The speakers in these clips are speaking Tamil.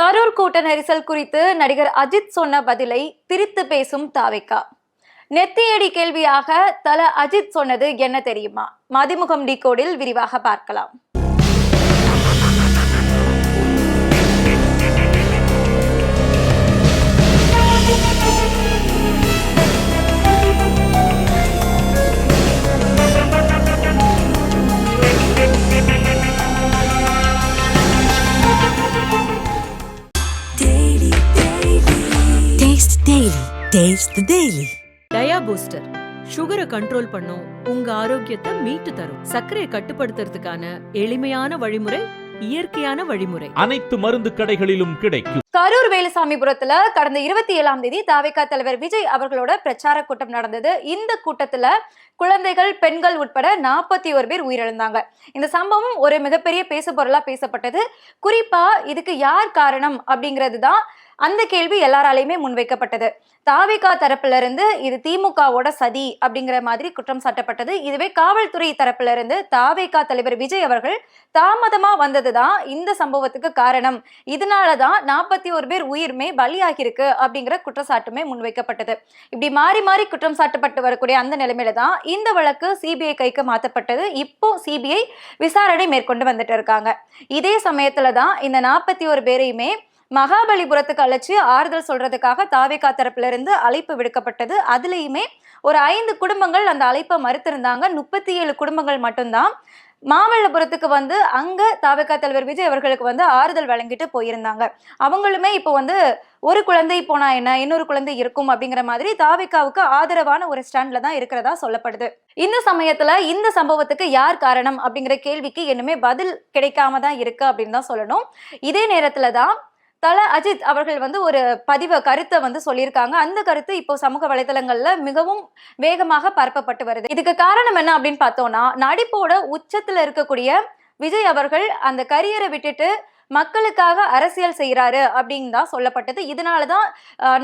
கரூர் கூட்ட நெரிசல் குறித்து நடிகர் அஜித் சொன்ன பதிலை திரித்து பேசும் தாவிகா. நெத்தியடி கேள்வியாக தல அஜித் சொன்னது என்ன தெரியுமா? மதிமுகம் டி கோடில் விரிவாக பார்க்கலாம். Taste the daily. Dia booster சுகரை கண்ட்ரோல் பண்ணும் உங்க ஆரோக்கியத்தை மீட்டு தரும். சர்க்கரையை கட்டுப்படுத்துறதுக்கான எளிமையான வழிமுறை இயற்கையான வழிமுறை. அனைத்து மருந்து கடைகளிலும் கிடைக்கும். கரூர் வேலுசாமிபுரத்துல கடந்த இருபத்தி ஏழாம் தேதி தாவேகா தலைவர் விஜய் அவர்களோட பிரச்சார கூட்டம் நடந்தது. இந்த கூட்டத்துல குழந்தைகள் பெண்கள் உட்பட நாற்பத்தி ஒரு பேர் உயிரிழந்தாங்க. இந்த சம்பவம் ஒரு மிகப்பெரிய பேசு பொருளா பேசப்பட்டது. குறிப்பா இதுக்கு யார் காரணம் அப்படிங்கிறது தான் அந்த கேள்வி எல்லாராலையுமே முன்வைக்கப்பட்டது. தாவேகா தரப்புல இருந்து இது திமுகவோட சதி அப்படிங்கிற மாதிரி குற்றம் சாட்டப்பட்டது. இதுவே காவல்துறை தரப்புல இருந்து தாவேகா தலைவர் விஜய் அவர்கள் தாமதமா வந்ததுதான் இந்த சம்பவத்துக்கு காரணம். இதனாலதான் நாற்பத்தி ஒரு பேர் உயிர்மே பலியாகிருக்கு அப்படிங்கிற குற்றச்சாட்டுமே முன்வைக்கப்பட்டது. இப்படி மாறி மாறி குற்றம் சாட்டப்பட்டு வரக்கூடிய அந்த நிலைமையில தான் இந்த வழக்கு சிபிஐ கைக்கு மாற்றப்பட்டது இப்போ சிபிஐ விசாரணை மேற்கொண்டு வந்துட்டு இருக்காங்க. இதே சமயத்துல தான் இந்த நாற்பத்தி ஒரு பேரையுமே மகாபலிபுரத்துக்கு அழைச்சி ஆறுதல் சொல்றதுக்காக தாவேகா தரப்புல இருந்து அழைப்பு விடுக்கப்பட்டது. அதுலேயுமே ஒரு ஐந்து குடும்பங்கள் அந்த அழைப்பை மறுத்திருந்தாங்க. முப்பத்தி ஏழு குடும்பங்கள் மட்டும்தான். மாமல்லபுரத்துக்கு வந்து அங்க தாவேகா தலைவர் விஜய் அவர்களுக்கு வந்து ஆறுதல் வழங்கிட்டு போயிருந்தாங்க. அவங்களுமே இப்போ வந்து ஒரு குழந்தை போனா என்ன? இன்னொரு குழந்தை இருக்கும் அப்படிங்கிற மாதிரி தாவேகாவுக்கு ஆதரவான ஒரு ஸ்டாண்ட்ல தான் இருக்கிறதா சொல்லப்படுது. இந்த சமயத்துல இந்த சம்பவத்துக்கு யார் காரணம் அப்படிங்கிற கேள்விக்கு இன்னுமே பதில் கிடைக்காம தான் இருக்கு அப்படின்னு தான் சொல்லணும். இதே நேரத்துல தான் தல அஜித் அவர்கள் வந்து ஒரு பதிவு கருத்தை வந்து சொல்லியிருக்காங்க. அந்த கருத்து இப்போ சமூக வலைதளங்கள்ல மிகவும் வேகமாக பரப்பப்பட்டு வருது. இதுக்கு காரணம் என்ன அப்படின்னு பார்த்தோம்னா நடிப்போட உச்சத்துல இருக்கக்கூடிய விஜய் அவர்கள் அந்த கரியரை விட்டுட்டு மக்களுக்காக அரசியல் செய்கிறாரு அப்படின்னு தான் சொல்லப்பட்டது. இதனால தான்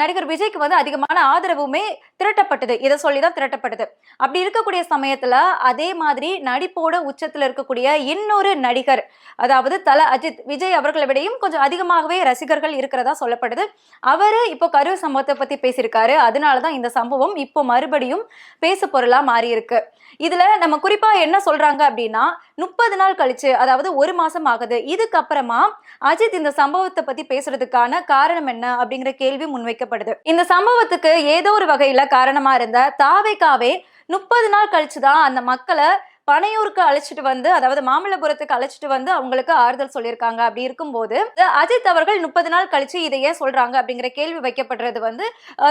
நடிகர் விஜய்க்கு வந்து அதிகமான ஆதரவுமே திரட்டப்பட்டது. இதை சொல்லி தான் திரட்டப்பட்டது. அப்படி இருக்கக்கூடிய சமயத்தில் அதே மாதிரி நடிப்போட உச்சத்தில் இருக்கக்கூடிய இன்னொரு நடிகர் அதாவது தல அஜித் விஜய் அவர்களை விடையும் கொஞ்சம் அதிகமாகவே ரசிகர்கள் இருக்கிறதா சொல்லப்படுது அவர் இப்போ கரூர் சம்பவத்தை பற்றி பேசியிருக்காரு. அதனால தான் இந்த சம்பவம் இப்போ மறுபடியும் பேசு பொருளாக மாறியிருக்கு. இதில் நம்ம குறிப்பாக என்ன சொல்கிறாங்க அப்படின்னா முப்பது நாள் கழிச்சு அதாவது ஒரு மாதம் ஆகுது. இதுக்கப்புறமா அஜித் இந்த சம்பவத்தை பத்தி பேசுறதுக்கான காரணம் என்ன அப்படிங்கிற கேள்வி முன்வைக்கப்படுது. இந்த சம்பவத்துக்கு ஏதோ ஒரு வகையில காரணமா இருந்த தாவேக்காவே முப்பது நாள் கழிச்சுதான் அந்த மக்களை பனையூருக்கு அழைச்சிட்டு வந்து அதாவது மாமல்லபுரத்துக்கு அழைச்சிட்டு வந்து அவங்களுக்கு ஆறுதல் சொல்லியிருக்காங்க. அப்படி இருக்கும்போது அஜித் அவர்கள் முப்பது நாள் கழிச்சு இதை ஏன் சொல்றாங்க? அப்படிங்கிற கேள்வி வைக்கப்படுறது வந்து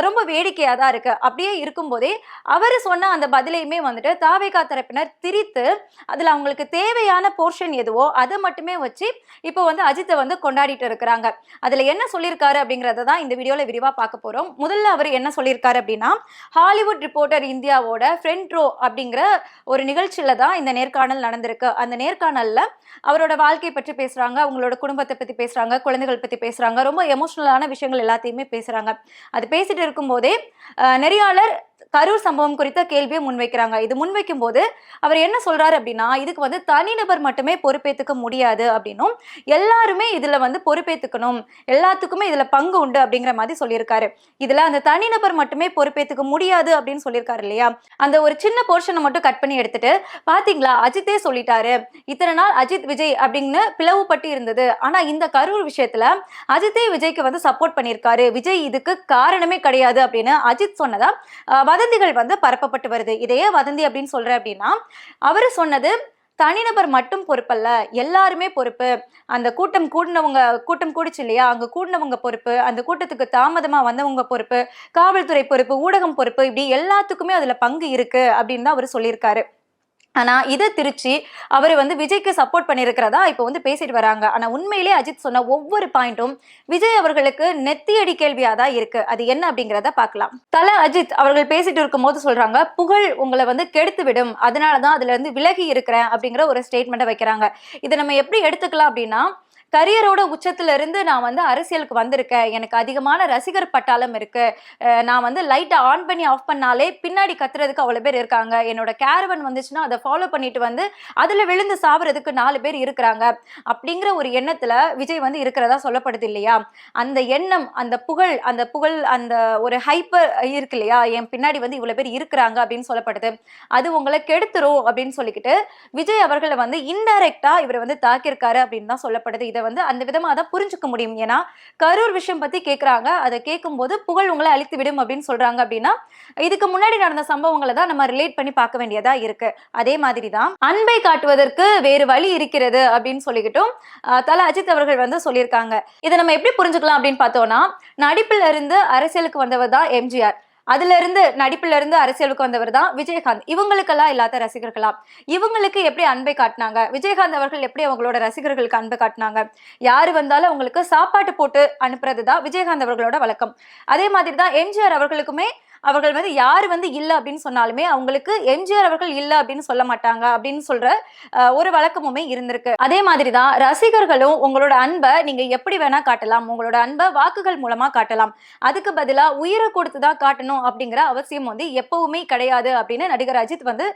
ரொம்ப வேடிக்கையா தான் இருக்கு. அப்படியே இருக்கும்போதே அவர் சொன்ன அந்த பதிலையுமே வந்துட்டு தாவேகா தரப்பினர் திரித்து அதுல அவங்களுக்கு தேவையான போர்ஷன் எதுவோ அதை மட்டுமே வச்சு இப்போ வந்து அஜித்தை வந்து கொண்டாடிட்டு இருக்கிறாங்க. அதுல என்ன சொல்லியிருக்காரு அப்படிங்கறத தான் இந்த வீடியோல விரிவா பார்க்க போறோம். முதல்ல அவர் என்ன சொல்லியிருக்காரு அப்படின்னா ஹாலிவுட் ரிப்போர்ட்டர் இந்தியாவோட ஃப்ரெண்ட் ரோ அப்படிங்கிற ஒரு நிகழ்ச்சியில தான் இந்த நேர்காணல் நடந்திருக்கு. அந்த நேர்காணல்ல அவரோட வாழ்க்கை பற்றி பேசுறாங்க அவங்களோட குடும்பத்தை பத்தி பேசுறாங்க குழந்தைகள் பத்தி பேசுறாங்க ரொம்ப எமோஷ்னலான விஷயங்கள் எல்லாத்தையுமே பேசுறாங்க. அது பேசிட்டு இருக்கும்போதே நெறியாளர் கரூர் சம்பவம் குறித்த கேள்வியை முன்வைக்கிறாங்க. இது முன்வைக்கும் போது அவர் என்ன சொல்றாரு அப்படின்னா இதுக்கு வந்து தனிநபர் மட்டுமே பொறுப்பேற்றுக்க முடியாது அப்படின்னும் எல்லாருமே இதுல வந்து பொறுப்பேற்றுக்கணும் எல்லாத்துக்குமே இதுல பங்கு உண்டு அப்படிங்கிற மாதிரி சொல்லியிருக்காரு. இதுல அந்த தனிநபர் மட்டுமே பொறுப்பேற்றுக்க முடியாது அப்படின்னு சொல்லியிருக்காரு இல்லையா? அந்த ஒரு சின்ன போர்ஷனை மட்டும் கட் பண்ணி எடுத்துட்டு பாத்தீங்களா? அஜித்தே சொல்லிட்டாரு இத்தனை நாள் அஜித் விஜய் அப்படின்னு பிளவுபட்டு இருந்தது. ஆனா இந்த கரூர் விஷயத்துல அஜித்தே விஜய்க்கு வந்து சப்போர்ட் பண்ணியிருக்காரு. விஜய் இதுக்கு காரணமே கிடையாது அப்படின்னு அஜித் சொன்னதா அஹ், வதந்திகள் வந்து பரப்பப்பட்டு வருது. இதையே வதந்தி அப்படின்னு சொல்றேன் அப்படின்னா அவர் சொன்னது தனிநபர் மட்டும் பொறுப்பல்ல எல்லாருமே பொறுப்பு. அந்த கூட்டம் கூடினவங்க கூட்டம் கூடிச்சு இல்லையா? அங்க கூடினவங்க பொறுப்பு அந்த கூட்டத்துக்கு தாமதமா வந்தவங்க பொறுப்பு காவல்துறை பொறுப்பு ஊடகம் பொறுப்பு இப்படி எல்லாத்துக்குமே அதுல பங்கு இருக்கு அப்படின்னு தான் அவர் சொல்லியிருக்காரு. ஆனால் இதை திருச்சி அவர் வந்து விஜய்க்கு சப்போர்ட் பண்ணியிருக்கிறதா இப்போ வந்து பேசிட்டு வராங்க. ஆனால் உண்மையிலே அஜித் சொன்ன ஒவ்வொரு பாயிண்ட்டும் விஜய் அவர்களுக்கு நெத்தியடி கேள்வியாக தான் இருக்கு. அது என்ன அப்படிங்கிறத பார்க்கலாம். தல அஜித் அவர்கள் பேசிட்டு இருக்கும்போது சொல்றாங்க புகழ் உங்களை வந்து கெடுத்து விடும். அதனாலதான் அதுல இருந்து விலகி இருக்கிறேன் அப்படிங்கிற ஒரு ஸ்டேட்மெண்ட்டை வைக்கிறாங்க. இதை நம்ம எப்படி எடுத்துக்கலாம் அப்படின்னா கரியரோட உச்சத்துல இருந்து நான் வந்து அரசியலுக்கு வந்திருக்கேன். எனக்கு அதிகமான ரசிகர் பட்டாளம் இருக்கு. நான் வந்து லைட்டை ஆன் பண்ணி ஆஃப் பண்ணாலே பின்னாடி கத்துறதுக்கு அவ்வளவு பேர் இருக்காங்க. என்னோட கேரவன் வந்துச்சுன்னா அதை ஃபாலோ பண்ணிட்டு வந்து அதுல விழுந்து சாவறதுக்கு நாலு பேர் இருக்கிறாங்க. அப்படிங்கிற ஒரு எண்ணத்துல விஜய் வந்து இருக்கிறதா சொல்லப்படுது இல்லையா? அந்த எண்ணம் அந்த புகழ் அந்த புகழ் அந்த ஒரு ஹைப்பர் இருக்கு இல்லையா? என் பின்னாடி வந்து இவ்வளவு பேர் இருக்கிறாங்க அப்படின்னு சொல்லப்படுது. அது உங்களை கெடுத்துரும் அப்படின்னு சொல்லிக்கிட்டு விஜய் அவர்களை வந்து இன்டைரக்டா இவர் வந்து தாக்கியிருக்காரு அப்படின்னு தான் சொல்லப்படுது. இதை வந்து அந்த விதமா தான் புரிஞ்சுக்க முடியும். ஏன்னா கரூர் விஷயம் பத்தி கேட்குறாங்க அதை கேட்கும்போது புகழ் உங்களை அழித்து விடும் அப்படின்னு சொல்றாங்க அப்படின்னா இதுக்கு முன்னாடி நடந்த சம்பவங்களை தான் நம்ம ரிலேட் பண்ணி பார்க்க வேண்டியதா இருக்கு. அதே மாதிரி தான் அன்பை காட்டுவதற்கு வேறு வழி இருக்கிறது அப்படின்னு சொல்லிக்கிட்டும் தல அஜித் அவர்கள் வந்து சொல்லியிருக்காங்க. இதை நம்ம எப்படி புரிஞ்சுக்கலாம் அப்படின்னு பார்த்தோம்னா நடிப்புல இருந்து அரசியலுக்கு வந்தவர் தான் எம்ஜிஆர். அதுல இருந்து நடிப்புல இருந்து அரசியலுக்கு வந்தவர் தான் விஜயகாந்த். இவங்களுக்கெல்லாம் இல்லாத ரசிகர்களாம் இவங்களுக்கு எப்படி அன்பை காட்டினாங்க? விஜயகாந்த் அவர்கள் எப்படி அவங்களோட ரசிகர்களுக்கு அன்பை காட்டினாங்க? யாரு வந்தாலும் அவங்களுக்கு சாப்பாட்டு போட்டு அனுப்புறது தான் விஜயகாந்த் அவர்களோட வழக்கம். அதே மாதிரி தான் எம்ஜிஆர் அவர்களுக்குமே அவர்கள் வந்து யார் வந்து இல்லை அப்படின்னு சொன்னாலுமே அவங்களுக்கு எம்ஜிஆர் அவர்கள் இல்லை அப்படின்னு சொல்ல மாட்டாங்க அப்படின்னு சொல்ற ஒரு வழக்கமுமே இருந்திருக்கு. அதே மாதிரி தான் ரசிகர்களும் உங்களோட அன்பை நீங்க எப்படி வேணா காட்டலாம் உங்களோட அன்பை வாக்குகள் மூலமா காட்டலாம். அதுக்கு பதிலாக உயிரை கொடுத்து தான் காட்டணும் அப்படிங்கிற அவசியம் வந்து எப்பவுமே கிடையாது அப்படின்னு நடிகர் அஜித் வந்து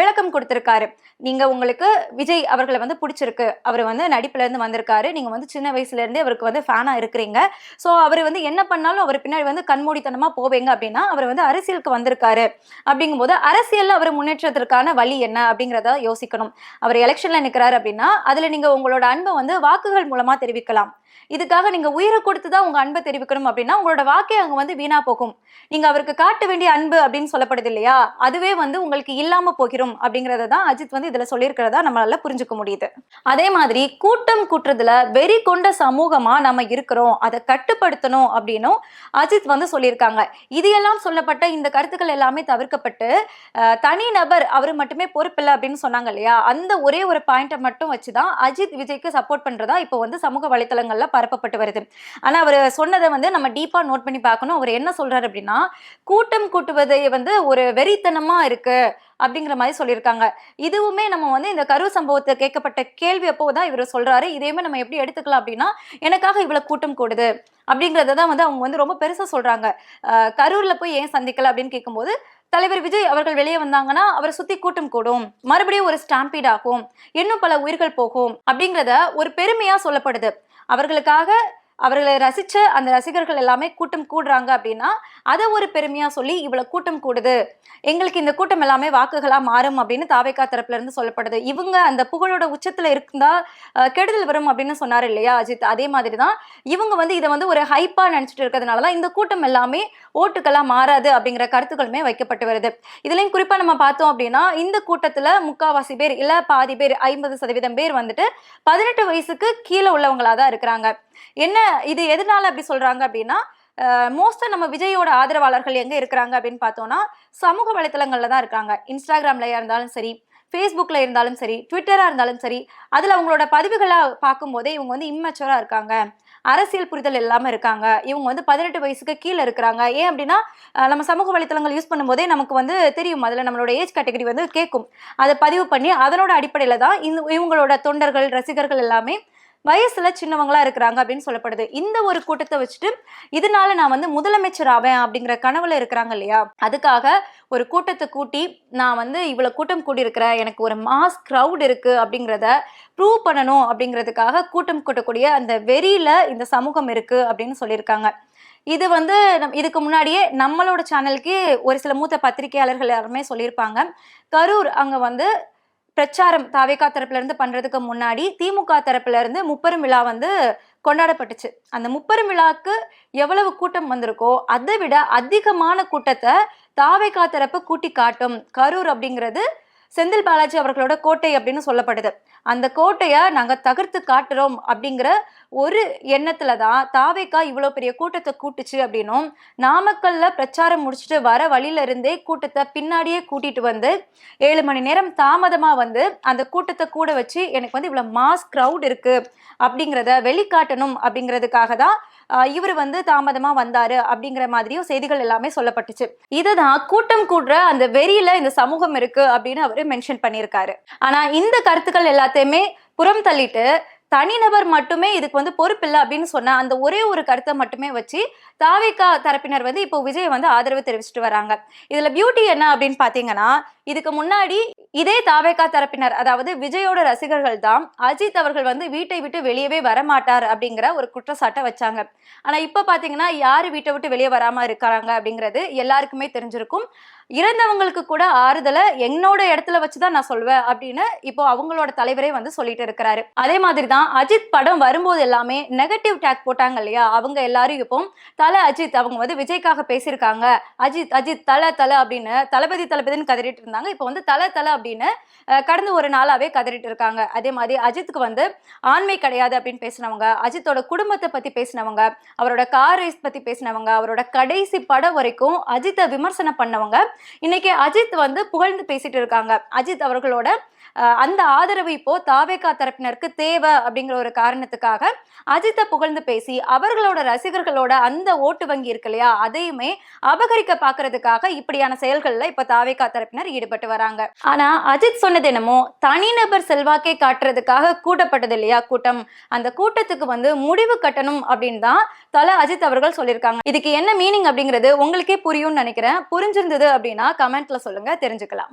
விளக்கம் கொடுத்திருக்காரு. நீங்க உங்களுக்கு விஜய் அவர்களை வந்து பிடிச்சிருக்கு. அவர் வந்து நடிப்புல இருந்து வந்திருக்காரு. நீங்க வந்து சின்ன வயசுல இருந்தே அவருக்கு வந்து ஃபேனா இருக்கிறீங்க. ஸோ அவர் வந்து என்ன பண்ணாலும் அவர் பின்னாடி வந்து கண்மூடித்தனமா போவீங்க அப்படின்னா அவர் வந்து அரசியலுக்கு வந்திருக்காரு. அப்படிங்கும்போது அரசியல்ல அவர் முன்னேற்றத்திற்கான வழி என்ன அப்படிங்கிறத யோசிக்கணும். அவர் எலெக்ஷன்ல நிற்கிறாரு அப்படின்னா அதுல நீங்க உங்களோட அன்பை வந்து வாக்குகள் மூலமா தெரிவிக்கலாம். இதுக்காக நீங்க உயிரை கொடுத்து தான் உங்க அன்பை தெரிவிக்கணும் அப்படின்னா உங்களோட வாக்கே அங்க வந்து வீணா போகும். நீங்க அவருக்கு காட்ட வேண்டிய அன்பு அப்படின்னு சொல்லப்படுது இல்லையா? அதுவே வந்து உங்களுக்கு இல்லாம போகிறோம் அப்படிங்கறத தான் அஜித் வந்து இதுல சொல்லியிருக்கிறதா நம்மளால புரிஞ்சுக்க முடியுது. அதே மாதிரி கூட்டம் கூட்டுறதுல வெறி கொண்ட சமூகமா நம்ம இருக்கிறோம் அதை கட்டுப்படுத்தணும் அப்படின்னும் அஜித் வந்து சொல்லியிருக்காங்க. இது எல்லாம் சொல்லப்பட்ட இந்த கருத்துக்கள் எல்லாமே தவிர்க்கப்பட்டு தனி நபர் அவர் மட்டுமே பொறுப்பில்லை அப்படின்னு சொன்னாங்க இல்லையா? அந்த ஒரே ஒரு பாயிண்ட்டை மட்டும் வச்சுதான் அஜித் விஜய்க்கு சப்போர்ட் பண்றதா இப்போ வந்து சமூக வலைத்தளங்கள் வலைத்தளங்கள்ல பரப்பப்பட்டு வருது. ஆனா அவர் சொன்னதை வந்து நம்ம டீப்பா நோட் பண்ணி பார்க்கணும். அவர் என்ன சொல்றாரு அப்படின்னா கூட்டம் கூட்டுவதை வந்து ஒரு வெறித்தனமா இருக்கு அப்படிங்கிற மாதிரி சொல்லியிருக்காங்க. இதுவுமே நம்ம வந்து இந்த கரு சம்பவத்தை கேட்கப்பட்ட கேள்வி அப்போ தான் இவர் சொல்றாரு. இதையுமே நம்ம எப்படி எடுத்துக்கலாம் அப்படின்னா எனக்காக இவ்வளவு கூட்டம் கூடுது அப்படிங்கறத தான் வந்து அவங்க வந்து ரொம்ப பெருசா சொல்றாங்க. கரூர்ல போய் ஏன் சந்திக்கல அப்படின்னு கேட்கும்போது தலைவர் விஜய் அவர்கள் வெளியே வந்தாங்கன்னா அவரை சுத்தி கூட்டம் கூடும். மறுபடியும் ஒரு ஸ்டாம்பீட் ஆகும். இன்னும் பல உயிர்கள் போகும் அப்படிங்கிறத ஒரு பெருமையா சொல்லப்படுது. அவர்களுக்காக அவர்களை ரசிச்ச அந்த ரசிகர்கள் எல்லாமே கூட்டம் கூடுறாங்க அப்படின்னா அதை ஒரு பெருமையா சொல்லி இவ்வளவு கூட்டம் கூடுது. எங்களுக்கு இந்த கூட்டம் எல்லாமே வாக்குகளா மாறும் அப்படின்னு தாவேக்கா தரப்புல இருந்து சொல்லப்படுது. இவங்க அந்த புகழோட உச்சத்துல இருந்தா கெடுதல் வரும் அப்படின்னு சொன்னாரு இல்லையா அஜித்? அதே மாதிரி தான் இவங்க வந்து இதை வந்து ஒரு ஹைப்பா நினைச்சிட்டு இருக்கிறதுனால தான் இந்த கூட்டம் எல்லாமே ஓட்டுக்கெல்லாம் மாறாது அப்படிங்கிற கருத்துக்களுமே வைக்கப்பட்டு வருது. இதுலயும் குறிப்பா நம்ம பார்த்தோம் அப்படின்னா இந்த கூட்டத்துல முக்காவாசி பேர் இல்ல பாதி பேர் ஐம்பது சதவீதம் பேர் வந்துட்டு பதினெட்டு வயசுக்கு கீழே உள்ளவங்களா தான் இருக்கிறாங்க. என்ன இது எதனால அப்படி சொல்றாங்க அப்படின்னா மோஸ்ட்டாக நம்ம விஜயோட ஆதரவாளர்கள் எங்கே இருக்கிறாங்க அப்படின்னு பார்த்தோம்னா சமூக வலைத்தளங்களில் தான் இருக்காங்க. இன்ஸ்டாகிராம்ல இருந்தாலும் சரி ஃபேஸ்புக்கில் இருந்தாலும் சரி ட்விட்டராக இருந்தாலும் சரி அதில் அவங்களோட பதிவுகளை பார்க்கும்போதே இவங்க வந்து இம்மெச்சூராக இருக்காங்க. அரசியல் புரிதல் இல்லாமல் இருக்காங்க. இவங்க வந்து பதினெட்டு வயசுக்கு கீழே இருக்கிறாங்க. ஏன் அப்படின்னா நம்ம சமூக வலைத்தளங்கள் யூஸ் பண்ணும்போதே நமக்கு வந்து தெரியும். அதில் நம்மளோட ஏஜ் கேட்டகரி வந்து கேட்கும். அதை பதிவு பண்ணி அதனோட அடிப்படையில் தான் இந்த இவங்களோட தொண்டர்கள் ரசிகர்கள் எல்லாமே வயசுல சின்னவங்களா இருக்கிறாங்க அப்படின்னு சொல்லப்படுது. இந்த ஒரு கூட்டத்தை வச்சுட்டு இதனால நான் வந்து முதலமைச்சர் ஆவேன் அப்படிங்கிற கனவுல இருக்கிறாங்க இல்லையா? அதுக்காக ஒரு கூட்டத்தை கூட்டி நான் வந்து இவ்வளவு கூட்டம் கூடியிருக்கிறேன் எனக்கு ஒரு மாஸ் க்ரௌட் இருக்கு அப்படிங்கிறத ப்ரூவ் பண்ணணும் அப்படிங்கிறதுக்காக கூட்டம் கூட்டக்கூடிய அந்த வெறியில இந்த சமூகம் இருக்கு அப்படின்னு சொல்லியிருக்காங்க. இது வந்து இதுக்கு முன்னாடியே நம்மளோட சேனலுக்கு ஒரு சில மூத்த பத்திரிகையாளர்கள் எல்லாருமே சொல்லியிருப்பாங்க. கரூர் அங்க வந்து பிரச்சாரம் தாவேகா தரப்புல இருந்து பண்றதுக்கு முன்னாடி திமுக தரப்புல இருந்து முப்பெரும் விழா வந்து கொண்டாடப்பட்டுச்சு. அந்த முப்பெரும் விழாக்கு எவ்வளவு கூட்டம் வந்திருக்கோ அதை விட அதிகமான கூட்டத்தை தாவேகா தரப்பு கூட்டி காட்டும் கரூர் அப்படிங்கிறது செந்தில் பாலாஜி அவர்களோட கோட்டை அப்படின்னு சொல்லப்படுது. அந்த கோட்டையை நாங்கள் தகர்த்து காட்டுறோம் அப்படிங்கிற ஒரு எண்ணத்துல தான் தாவேக்கா இவ்வளோ பெரிய கூட்டத்தை கூட்டுச்சு அப்படின்னும் நாமக்கல்ல பிரச்சாரம் முடிச்சுட்டு வர வழியில இருந்தே கூட்டத்தை பின்னாடியே கூட்டிட்டு வந்து ஏழு மணி நேரம் தாமதமா வந்து அந்த கூட்டத்தை கூட வச்சு எனக்கு வந்து இவ்வளோ மாஸ் க்ரௌட் இருக்கு அப்படிங்கிறத வெளிக்காட்டணும் அப்படிங்கிறதுக்காக தான் இவர் வந்து தாமதமா வந்தாரு அப்படிங்கிற மாதிரியும் செய்திகள் எல்லாமே சொல்லப்பட்டுச்சு. இதுதான் கூட்டம் கூடுற அந்த வெறியில இந்த சமூகம் இருக்கு அப்படின்னு அவரு மென்ஷன் பண்ணியிருக்காரு. ஆனா இந்த கருத்துக்கள் எல்லாத்தையுமே புறம் தள்ளிட்டு தனிநபர் மட்டுமே இதுக்கு வந்து பொறுப்பில்லை அப்படின்னு சொன்ன அந்த ஒரே ஒரு கருத்தை மட்டுமே வச்சு தாவிகா தரப்பினர் வந்து இப்போ விஜய் வந்து ஆதரவு தெரிவிச்சிட்டு வராங்க. இதுல பியூட்டி என்ன அப்படின்னு பாத்தீங்கன்னா இதுக்கு முன்னாடி இதே தாவேகா தரப்பினர் அதாவது விஜயோட ரசிகர்கள் தான் அஜித் அவர்கள் வந்து வீட்டை விட்டு வெளியவே வரமாட்டார் அப்படிங்கிற ஒரு குற்றச்சாட்டை வச்சாங்க. ஆனா இப்ப பாத்தீங்கன்னா யாரு வீட்டை விட்டு வெளியே வராம இருக்காங்க அப்படிங்கிறது எல்லாருக்குமே தெரிஞ்சிருக்கும். இறந்தவங்களுக்கு கூட ஆறுதலை என்னோட இடத்துல வச்சுதான் நான் சொல்வேன் அப்படின்னு இப்போ அவங்களோட தலைவரே வந்து சொல்லிட்டு இருக்கிறாரு. அதே மாதிரி தான் அஜித் படம் வரும்போது எல்லாமே நெகட்டிவ் டேக் போட்டாங்க இல்லையா? அவங்க எல்லாரும் இப்போ தலை அஜித் அவங்க வந்து விஜய்க்காக பேசியிருக்காங்க. அஜித் அஜித் தலை தலை அப்படின்னு தளபதி தளபதின்னு கதறிட்டு இருந்தாங்க. இப்போ வந்து தலை தலை அப்படின்னு கடந்த ஒரு நாளாவே கதறிட்டு இருக்காங்க. அதே மாதிரி அஜித்துக்கு வந்து ஆண்மை கிடையாது அப்படின்னு பேசினவங்க அஜித்தோட குடும்பத்தை பத்தி பேசினவங்க அவரோட கார் ரேஸ் பத்தி பேசினவங்க அவரோட கடைசி படம் வரைக்கும் அஜித்தை விமர்சனம் பண்ணவங்க இன்னைக்கு அஜித் வந்து புகழ்ந்து பேசிட்டு இருக்காங்க. அஜித் அவர்களோட அந்த ஆதரவு இப்போ தாவேகா தரப்பினருக்கு தேவை அப்படிங்கிற ஒரு காரணத்துக்காக அஜித்தை புகழ்ந்து பேசி அவர்களோட ரசிகர்களோட அந்த ஓட்டு வங்கி இருக்கு இல்லையா அதையுமே அபகரிக்க பாக்குறதுக்காக இப்படியான செயல்கள்ல இப்ப தாவேகா தரப்பினர் ஈடுபட்டு வராங்க. ஆனா அஜித் சொன்னது என்னமோ தனிநபர் செல்வாக்கை காட்டுறதுக்காக கூட்டப்பட்டது இல்லையா கூட்டம். அந்த கூட்டத்துக்கு வந்து முடிவு கட்டணும் அப்படின்னு தான் தல அஜித் அவர்கள் சொல்லியிருக்காங்க. இதுக்கு என்ன மீனிங் அப்படிங்கிறது உங்களுக்கே புரியும்னு நினைக்கிறேன். புரிஞ்சிருந்தது அப்படின்னா கமெண்ட்ல சொல்லுங்க தெரிஞ்சுக்கலாம்.